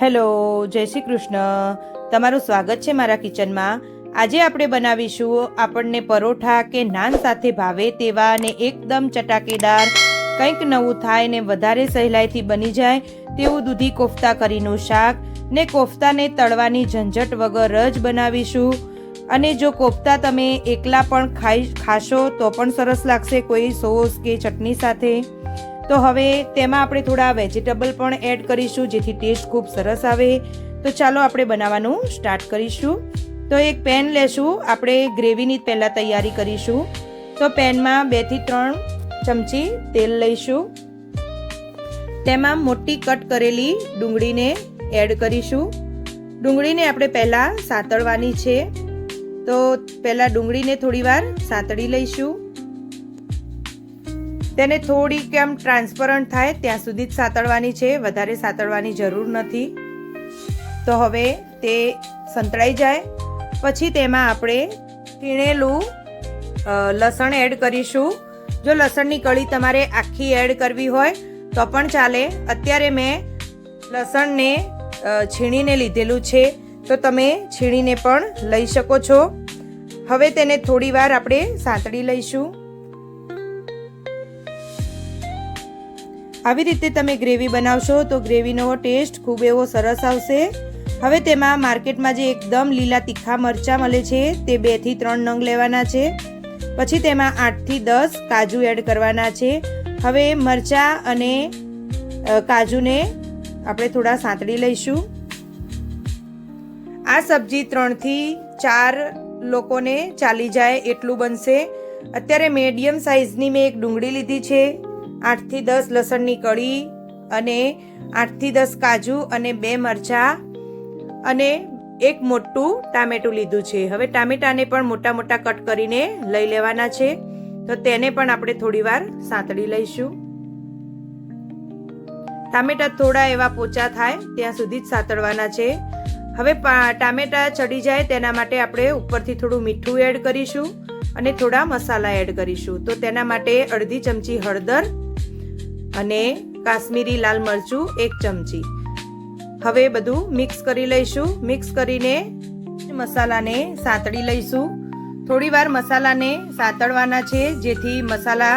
Hello, જય શ્રી કૃષ્ણ. તમારું સ્વાગત છે મારા કિચનમાં. આજે આપણે બનાવીશું આપણને પરોઠા કે નાન સાથે ભાવે તેવા અને એકદમ ચટાકેદાર, કંઈક નવું થાય ને વધારે સહેલાઈથી બની જાય તેવું દૂધી કોફતા કરીનું શાક ને કોફતાને તળવાની ઝંઝટ વગર જ બનાવીશું. અને જો કોફતા તમે એકલા પણ ખાઈ ખાશો તો પણ સરસ લાગશે કોઈ સોસ કે ચટણી સાથે. તો હવે તેમાં આપણે થોડા વેજીટેબલ પણ એડ કરીશું, જેથી ટેસ્ટ ખૂબ સરસ આવે. તો ચાલો આપણે બનાવવાનું સ્ટાર્ટ કરીશું. તો એક પેન લેશું, આપણે ગ્રેવીની પહેલાં તૈયારી કરીશું. તો પેનમાં બેથી ત્રણ ચમચી તેલ લઈશું. તેમાં મોટી કટ કરેલી ડુંગળીને એડ કરીશું. ડુંગળીને આપણે પહેલાં સાતળવાની છે. તો પહેલાં ડુંગળીને થોડીવાર સાતળી લઈશું. તેને થોડીક કેમ ટ્રાન્સપરન્ટ થાય, ત્યાં સુધી જ સાતળવાની છે, વધારે સાતળવાની જરૂર નથી. તો હવે તે સંતળાઈ જાય. પછી તેમાં આપણે ટીણેલું લસણ એડ કરીશું. જો લસણની કળી તમારે આખી એડ કરવી હોય, તો પણ ચાલે. અત્યારે મેં લસણને છીણીને લીધેલું છે. તો તમે છીણીને પણ લઈ શકો છો. હવે તેને થોડીવાર આપણે સાંતળી લઈશું. આવી રીતે તમે ગ્રેવી બનાવશો તો ગ્રેવીનો ટેસ્ટ ખૂબ એવો સરસ આવશે. હવે તેમાં માર્કેટમાં જે એકદમ લીલા તીખા મરચાં મળે છે, તે બેથી ત્રણ નંગ લેવાના છે. પછી તેમાં આઠથી દસ કાજુ એડ કરવાના છે. હવે મરચાં અને કાજુને આપણે થોડા સાંતળી લઈશું. આ સબ્જી ત્રણથી ચાર લોકોને ચાલી જાય એટલું બનશે. અત્યારે મીડિયમ સાઇઝની મેં એક ડુંગળી લીધી છે. આઠથી દસ લસણની કળી અને આઠથી દસ કાજુ અને બે મરચાં અને એક મોટું ટામેટું લીધું છે. હવે ટામેટાને પણ મોટા મોટા કટ કરીને લઈ લેવાના છે. તો તેને પણ આપણે થોડીવાર સાંતળી લઈશું. ટામેટા થોડા એવા પોચા થાય ત્યાં સુધી જ સાંતળવાના છે. હવે ટામેટા ચડી જાય તેના માટે આપણે ઉપરથી થોડું મીઠું એડ કરીશું અને થોડા મસાલા એડ કરીશું. તો તેના માટે અડધી ચમચી હળદર અને કાશ્મીરી લાલ મરચું એક ચમચી. હવે બધું મિક્સ કરી લઈશું. મિક્સ કરીને મસાલાને સાંતળી લઈશું. થોડીવાર મસાલાને સાંતળવાના છે, જેથી મસાલા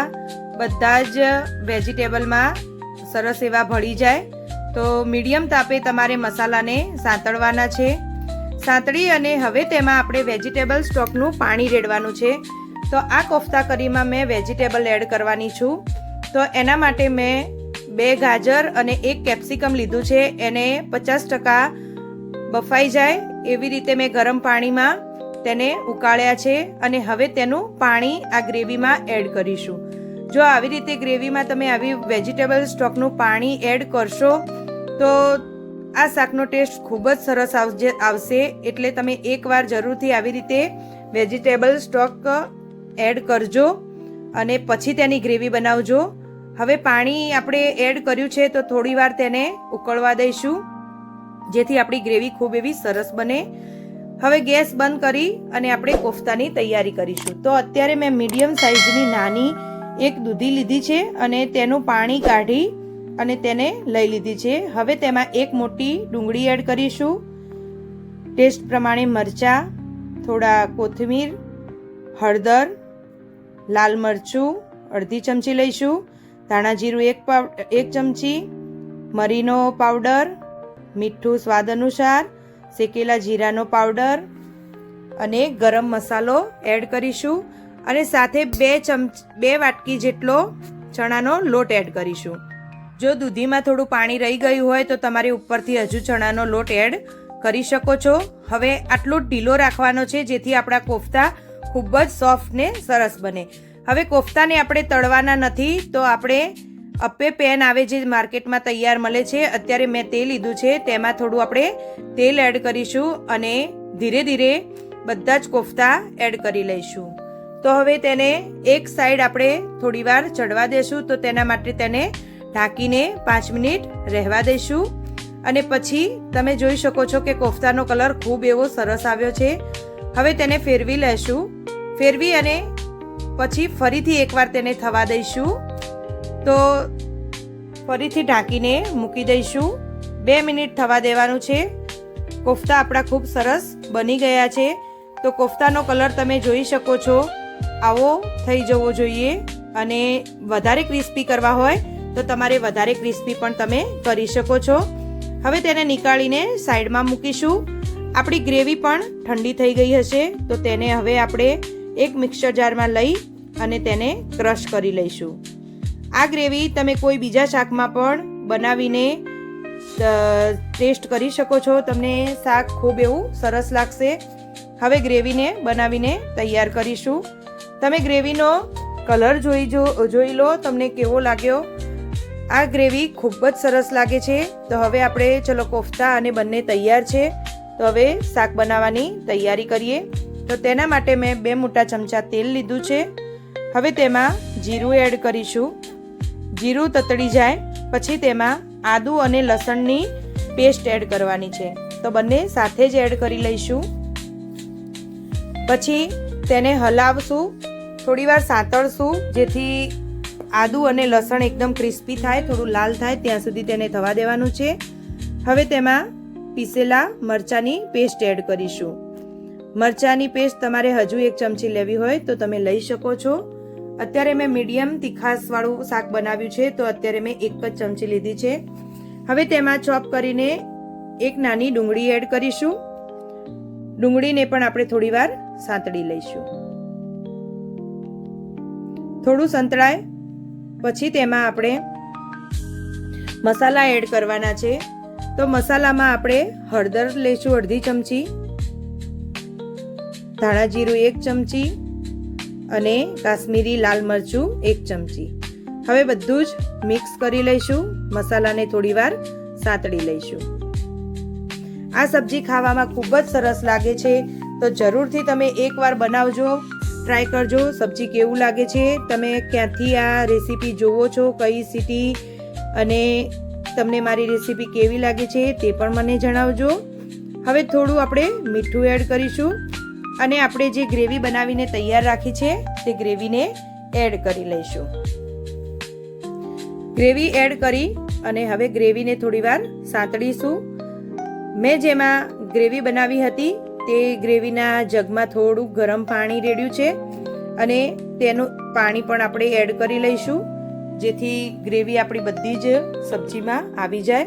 બધા જ વેજીટેબલમાં સરસ એવા ભળી જાય. તો મીડિયમ તાપે તમારે મસાલાને સાંતળવાના છે. સાંતળી અને હવે તેમાં આપણે વેજીટેબલ સ્ટોકનું પાણી રેડવાનું છે. તો આ કોફતા કરીમાં મેં વેજીટેબલ એડ કરવાની છું. તો એના માટે મેં બે ગાજર અને એક કેપ્સિકમ લીધું છે. એને પચાસ ટકા બફાઈ જાય એવી રીતે મેં ગરમ પાણીમાં તેને ઉકાળ્યા છે અને હવે તેનું પાણી આ ગ્રેવીમાં એડ કરીશું. જો આવી રીતે ગ્રેવીમાં તમે આવી વેજીટેબલ સ્ટોકનું પાણી એડ કરશો, તો આ શાકનો ટેસ્ટ ખૂબ જ સરસ આવશે. એટલે તમે એકવાર જરૂરથી આવી રીતે વેજીટેબલ સ્ટોક એડ કરજો અને પછી તેની ગ્રેવી બનાવજો. હવે પાણી આપણે એડ કર્યું છે તો થોડી વાર તેને ઉકળવા દઈશું. જેથી આપણી ગ્રેવી ખૂબ એવી સરસ બને. હવે ગેસ બંધ કરી અને આપણે કોફતાની તૈયારી કરીશું. તો અત્યારે મેં મીડિયમ સાઇઝની નાની એક દૂધી લીધી છે અને તેનું પાણી કાઢી અને તેને લઈ લીધી છે. હવે તેમાં એક મોટી ડુંગળી એડ કરીશું. ટેસ્ટ પ્રમાણે મરચાં, થોડા કોથમીર, હળદર, લાલ મરચું, અડધી ચમચી લઈશું. ધાણા જીરું એક પાવ, એક ચમચી, મરીનો પાવડર, મીઠું સ્વાદ અનુસાર, શેકેલા જીરાનો પાવડર અને ગરમ મસાલો એડ કરીશું અને સાથે બે ચમચ, બે વાટકી જેટલો ચણાનો લોટ એડ કરીશું. જો દૂધીમાં થોડું પાણી રહી ગયું હોય તો તમારે ઉપરથી હજુ ચણાનો લોટ એડ કરી શકો છો. હવે આટલો ઢીલો રાખવાનો છે જેથી આપણા કોફતા ખૂબ જ સોફ્ટ ને સરસ બને. હવે કોફતાને આપણે તળવાના નથી, તો આપણે અપ્પે પેન આવે જે માર્કેટમાં તૈયાર મળે છે, અત્યારે મેં તે લીધું છે, તેમાં થોડું આપણે તેલ એડ કરીશું અને ધીરે ધીરે બધા જ કોફતા એડ કરી લઈશું. તો હવે તેને એક સાઈડ આપણે થોડીવાર ચડવા દેશું, તો તેના માટે તેને ઢાંકીને પાંચ મિનિટ રહેવા દઈશું. અને પછી તમે જોઈ શકો છો કે કોફતાનો કલર ખૂબ એવો સરસ આવ્યો છે. હવે તેને ફેરવી લેશું. ફેરવી અને પછી ફરીથી એકવાર તેને થવા દઈશું. તો ફરીથી ઢાંકીને મૂકી દઈશું. બે મિનિટ થવા દેવાનું છે. કોફતા આપણા ખૂબ સરસ બની ગયા છે. તો કોફતાનો કલર તમે જોઈ શકો છો. આવો થઈ જવો જોઈએ અને વધારે ક્રિસ્પી કરવા હોય તો તમારે વધારે ક્રિસ્પી પણ તમે કરી શકો છો. હવે તેને નીકાળીને સાઈડમાં મૂકીશું. આપણી ગ્રેવી પણ ઠંડી થઈ ગઈ હશે તો તેને હવે આપણે એક મિક્સર જારમાં લઈ અને તેને ક્રશ કરી લઈશું. આ ગ્રેવી તમે કોઈ બીજા શાકમાં પણ બનાવીને ટેસ્ટ કરી શકો છો. તમને શાક ખૂબ એવું સરસ લાગશે. હવે ગ્રેવીને બનાવીને તૈયાર કરીશું. તમે ગ્રેવીનો કલર જોઈ જો, જોઈ લો, તમને કેવો લાગ્યો? આ ગ્રેવી ખૂબ જ સરસ લાગે છે. તો હવે આપણે, ચલો, કોફતા અને બંને તૈયાર છે. તો હવે શાક બનાવવાની તૈયારી કરીએ. તો તેના માટે મેં બે મોટા ચમચા તેલ લીધું છે. હવે તેમાં જીરું એડ કરીશું. જીરું તતડી જાય, પછી તેમાં આદું અને લસણની પેસ્ટ એડ કરવાની છે. તો બંને સાથે જ એડ કરી લઈશું. પછી તેને હલાવશું. થોડીવાર સાંતળશું, જેથી આદુ અને લસણ એકદમ ક્રિસ્પી થાય, થોડું લાલ થાય, ત્યાં સુધી તેને થવા દેવાનું છે. હવે તેમાં પીસેલા મરચાંની પેસ્ટ એડ કરીશું. મરચાંની પેસ્ટ તમારે હજુ એક ચમચી લેવી હોય તો તમે લઈ શકો છો. અત્યારે મેં મીડિયમ તીખાસવાળું શાક બનાવ્યું છે, તો અત્યારે મેં એક જ ચમચી લીધી છે. હવે તેમાં ચોપ કરીને એક નાની ડુંગળી એડ કરીશું. ડુંગળીને પણ આપણે થોડીવાર સાંતળી લઈશું. થોડું સંતળાય, પછી તેમાં આપણે મસાલા એડ કરવાના છે. તો મસાલામાં આપણે હળદર લઈશું અડધી ચમચી. ધાણા જીરું એક ચમચી અને કાશ્મીરી લાલ મરચું એક ચમચી. હવે બધું જ મિક્સ કરી લઈશું. મસાલાને થોડીવાર સાતળી લઈશું. આ સબ્જી ખાવામાં ખૂબ જ સરસ લાગે છે. તો જરૂરથી તમે એકવાર બનાવજો, ટ્રાય કરજો સબ્જી કેવું લાગે છે. તમે ક્યાંથી આ રેસીપી જોવો છો, કઈ સિટી અને તમને મારી રેસીપી કેવી લાગે છે તે પણ મને જણાવજો. હવે થોડું આપણે મીઠું એડ કરીશું. અને આપણે જે ગ્રેવી બનાવીને તૈયાર રાખી છે, તે ગ્રેવીને એડ કરી લઈશું. ગ્રેવી એડ કરી અને હવે ગ્રેવીને થોડીવાર સાંતળીશું. મેં જેમાં ગ્રેવી બનાવી હતી, તે ગ્રેવીના જગમાં થોડું ગરમ પાણી રેડ્યું છે અને તેનું પાણી પણ આપણે એડ કરી લઈશું, જેથી ગ્રેવી આપણી બધી જ સબ્જીમાં આવી જાય.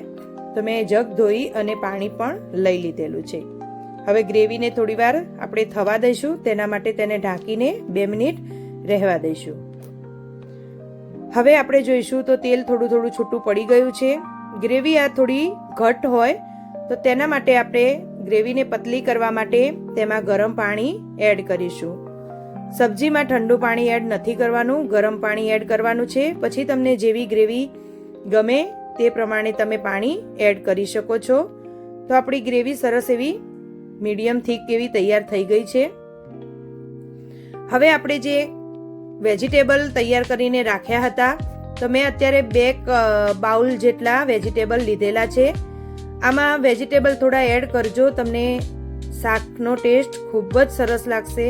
તો મેં જગ ધોઈ અને પાણી પણ લઈ લીધેલું છે. હવે ગ્રેવીને થોડીવાર આપણે થવા દઈશું. તેના માટે તેને ઢાંકીને બે મિનિટ રહેવા દઈશું. હવે આપણે જોઈશું તો તેલ થોડું થોડું છૂટું પડી ગયું છે. ગ્રેવી આ થોડી ઘટ હોય તો તેના માટે આપણે ગ્રેવીને પતલી કરવા માટે તેમાં ગરમ પાણી એડ કરીશું. સબ્જીમાં ઠંડુ પાણી એડ નથી કરવાનું, ગરમ પાણી એડ કરવાનું છે. પછી તમને જેવી ગ્રેવી ગમે તે પ્રમાણે તમે પાણી એડ કરી શકો છો. તો આપણી ગ્રેવી સરસ એવી મીડિયમ થીક એવી તૈયાર થઈ ગઈ છે? હવે આપણે જે વેજીટેબલ તૈયાર કરીને રાખ્યા હતા, તો મેં અત્યારે બે બાઉલ જેટલા વેજીટેબલ લીધેલા છે. આમાં વેજીટેબલ થોડા એડ કરજો, તમને શાકનો ટેસ્ટ ખૂબ જ સરસ લાગશે.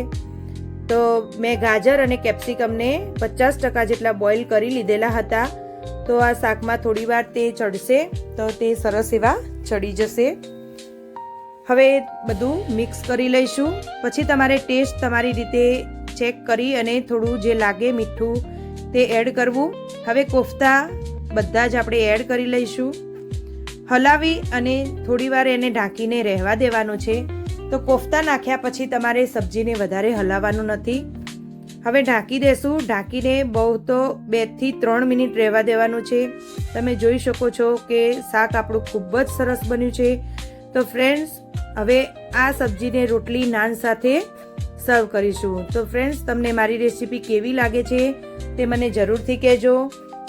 તો મેં ગાજર અને કેપ્સિકમને પચાસ ટકા જેટલા બોઇલ કરી લીધેલા હતા. તો આ શાકમાં થોડીવાર તે ચડશે, તો તે સરસ એવા ચડી જશે. હવે બધું મિક્સ કરી લઈશું. પછી તમારે ટેસ્ટ તમારી રીતે ચેક કરી અને થોડું જે લાગે મીઠું તે એડ કરવું. હવે કોફતા બધા જ આપણે એડ કરી લઈશું. હલાવી અને થોડીવાર એને ઢાંકીને રહેવા દેવાનું છે. તો કોફતા નાખ્યા પછી તમારે સબ્જીને વધારે હલાવવાનું નથી. હવે ઢાંકી દેશું. ઢાંકીને બહુ તો બેથી ત્રણ મિનિટ રહેવા દેવાનું છે. તમે જોઈ શકો છો કે શાક આપણું ખૂબ જ સરસ બન્યું છે. તો ફ્રેન્ડ્સ હવે આ સબ્જીને રોટલી નાન સાથે સર્વ કરીશું. તો ફ્રેન્ડ્સ તમને મારી રેસીપી કેવી લાગે છે તે મને જરૂરથી કહેજો.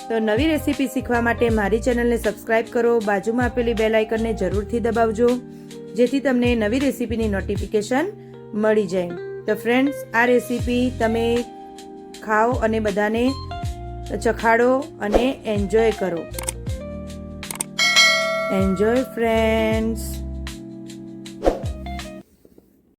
તો નવી રેસીપી શીખવા માટે મારી ચેનલને સબસ્ક્રાઇબ કરો. બાજુમાં આપેલી બેલ આઇકનને જરૂરથી દબાવજો, જેથી તમને નવી રેસીપીની નોટિફિકેશન મળી જાય. તો ફ્રેન્ડ્સ આ રેસીપી તમે ખાઓ અને બધાને ચખાડો અને એન્જોય કરો. Enjoy friends